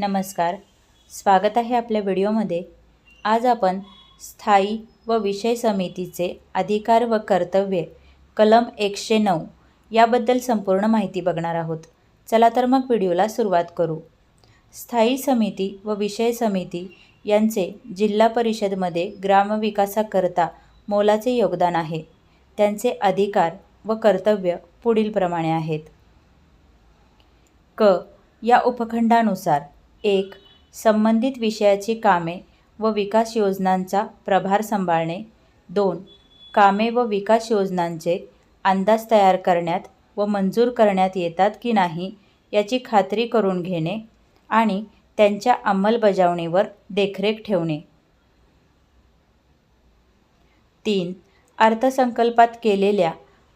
नमस्कार. स्वागत आहे आपल्या व्हिडिओमध्ये. आज आपण स्थायी व विषय समितीचे अधिकार व कर्तव्ये कलम एकशे नऊ याबद्दल संपूर्ण माहिती बघणार आहोत. चला तर मग व्हिडिओला सुरुवात करू. स्थायी समिती व विषय समिती यांचे जिल्हा परिषदमध्ये ग्रामविकासाकरता मोलाचे योगदान आहे. त्यांचे अधिकार व कर्तव्य पुढीलप्रमाणे आहेत. क. या उपखंडानुसार एक संबंधित विषयाची कामे व विकास योजनांचा प्रभार सांभाळणे. दोन कामे व विकास योजनांचे अंदाज तयार करण्यात व मंजूर करण्यात येतात की नाही याची खात्री करून घेणे आणि त्यांच्या अंमलबजावणीवर देखरेख ठेवणे. तीन अर्थसंकल्पात केलेल्या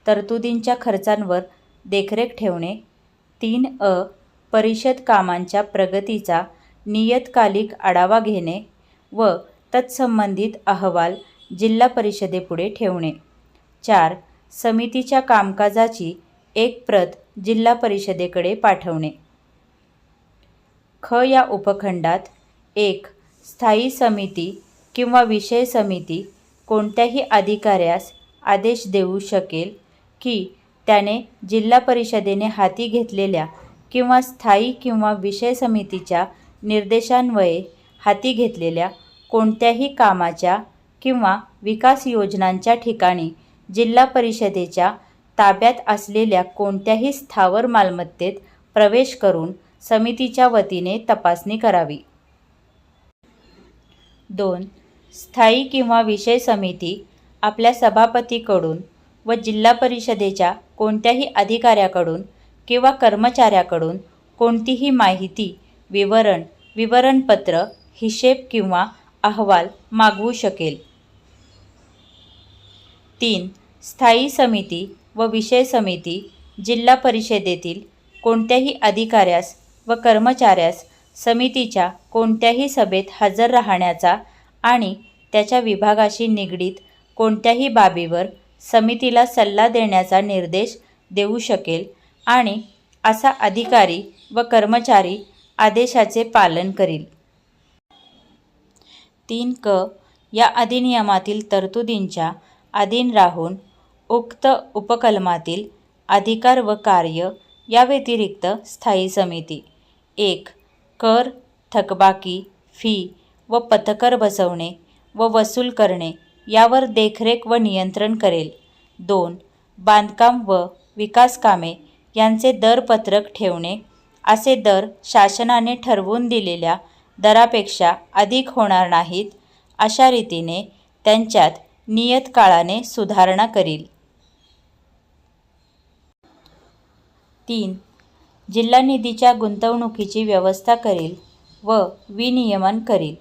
तरतुदींच्या खर्चांवर देखरेख ठेवणे. तीन अ परिषद कामांच्या प्रगतीचा नियतकालिक आढावा घेणे व तत्संबंधित अहवाल जिल्हा परिषदेपुढे ठेवणे. चार समितीच्या कामकाजाची एक प्रत जिल्हा परिषदेकडे पाठवणे. ख या उपखंडात एक स्थायी समिती किंवा विषय समिती कोणत्याही अधिकाऱ्यास आदेश देऊ शकेल की त्याने जिल्हा परिषदेने हाती घेतलेल्या किंवा स्थायी किंवा विषय समितीच्या निर्देशान्वये हाती घेतलेल्या कोणत्याही कामाच्या किंवा विकास योजनांच्या ठिकाणी जिल्हा परिषदेच्या ताब्यात असलेल्या कोणत्याही स्थावर मालमत्तेत प्रवेश करून समितीच्या वतीने तपासणी करावी. दोन. स्थायी किंवा विषय समिती आपल्या सभापतीकडून व जिल्हा परिषदेच्या कोणत्याही अधिकाऱ्याकडून किंवा कर्मचाऱ्याकडून कोणतीही माहिती विवरण विवरणपत्र हिशेब किंवा अहवाल मागवू शकेल. तीन. स्थायी समिती व विषय समिती जिल्हा परिषदेतील कोणत्याही अधिकाऱ्यास व कर्मचाऱ्यास समितीच्या कोणत्याही सभेत हजर राहण्याचा आणि त्याच्या विभागाशी निगडीत कोणत्याही बाबीवर समितीला सल्ला देण्याचा निर्देश देऊ शकेल आणि असा अधिकारी व कर्मचारी आदेशाचे पालन करील. तीन क या अधिनियमातील तरतुदींच्या अधीन राहून उक्त उपकलमातील अधिकार व कार्य या व्यतिरिक्त स्थायी समिती. एक कर थकबाकी फी व पथकर बसवणे व वसूल करणे यावर देखरेख व नियंत्रण करेल. दोन बांधकाम व विकास कामे यांचे दरपत्रक ठेवणे असे दर शासनाने ठरवून दिलेल्या दरापेक्षा अधिक होणार नाहीत अशा रीतीने त्यांच्यात नियतकाळाने सुधारणा करील. तीन. जिल्हा निधीच्या गुंतवणुकीची व्यवस्था करील व विनियमन करील.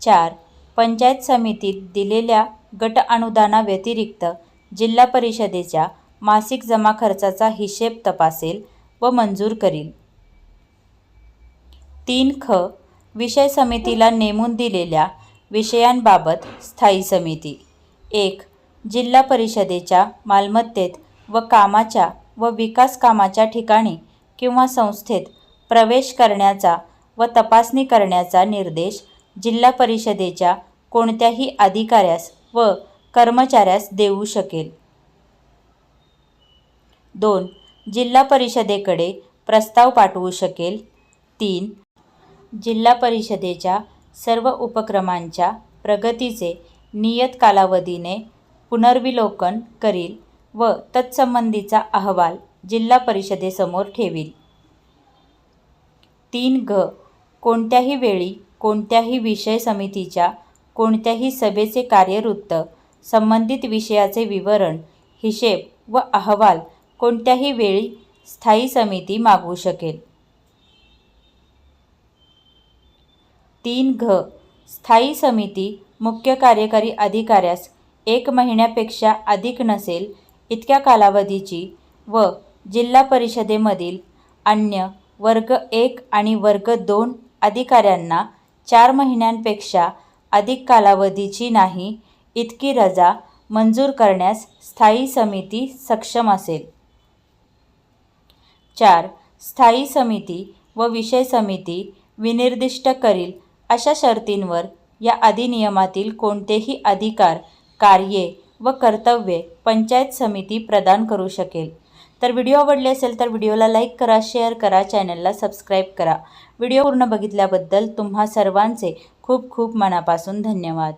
चार. पंचायत समितीत दिलेल्या गट अनुदानाव्यतिरिक्त जिल्हा परिषदेच्या मासिक जमा खर्चाचा हिशेब तपासेल व मंजूर करील. तीन ख. विषय समितीला नेमून दिलेल्या विषयांबाबत स्थायी समिती. एक. जिल्हा परिषदेच्या मालमत्तेत व कामाच्या व विकास कामाच्या ठिकाणी किंवा संस्थेत प्रवेश करण्याचा व तपासणी करण्याचा निर्देश जिल्हा परिषदेच्या कोणत्याही अधिकाऱ्यास व कर्मचाऱ्यास देऊ शकेल. दोन. जिल्हा परिषदेकडे प्रस्ताव पाठवू शकेल. तीन. जिल्हा परिषदेच्या सर्व उपक्रमांच्या प्रगतीचे नियत कालावधीने पुनर्विलोकन करील व तत्संबंधीचा अहवाल जिल्हा परिषदेसमोर ठेवील. तीन घ. कोणत्याही वेळी कोणत्याही विषय समितीच्या कोणत्याही सभेचे कार्यवृत्त संबंधित विषयाचे विवरण हिशेब व अहवाल कोणत्याही वेळी स्थायी समिती मागवू शकेल. तीन घ. स्थायी समिती मुख्य कार्यकारी अधिकाऱ्यास एक महिन्यापेक्षा अधिक नसेल इतक्या कालावधीची व जिल्हा परिषदेमधील अन्य वर्ग एक आणि वर्ग दोन अधिकाऱ्यांना चार महिन्यांपेक्षा अधिक कालावधीची नाही इतकी रजा मंजूर करण्यास स्थायी समिती सक्षम असेल. चार स्थायी समिती व विषय समिती विनिर्दिष्ट करील अशा शर्तींवर या अधिनियमातील कोणतेही अधिकार कार्ये व कर्तव्ये पंचायत समिती प्रदान करू शकेल. तर व्हिडिओ आवडले असेल तर व्हिडिओला लाईक करा शेअर करा चॅनलला सबस्क्राईब करा. व्हिडिओ पूर्ण बघितल्याबद्दल तुम्हा सर्वांचे खूप खूप मनापासून धन्यवाद.